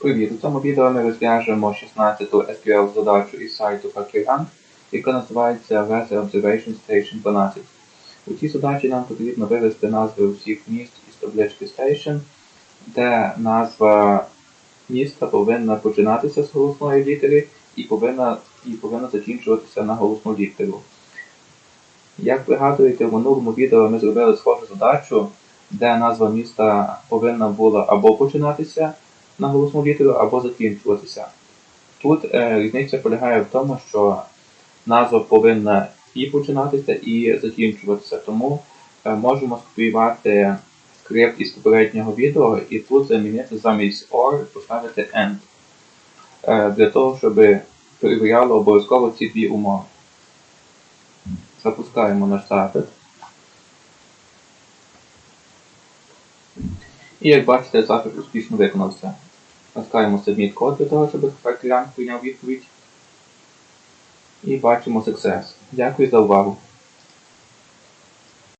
Привіт! У цьому відео ми розв'яжемо 16-ту SQL задачу із сайту HackerRank, яка називається Weather Observation Station 12. У цій задачі нам потрібно вивести назви всіх міст із таблички Station, де назва міста повинна починатися з голосної літери і повинна, і повинна закінчуватися на голосну літеру. Як пригадуєте, в минулому відео ми зробили схожу задачу, де назва міста повинна була або починатися на голосну літеру, або закінчуватися. Тут е, різниця полягає в тому, що назва повинна і починатися, і закінчуватися. Тому е, можемо скопіювати скрипт із попереднього відео і тут замінити замість OR поставити AND. Е, для того, щоб перевіряло обов'язково ці дві умови. Запускаємо наш запит. І як бачите, запит успішно виконався. Натискаємо Submit код для того, щоб HackerRank прийняв відповідь. І бачимо Success. Дякую за увагу.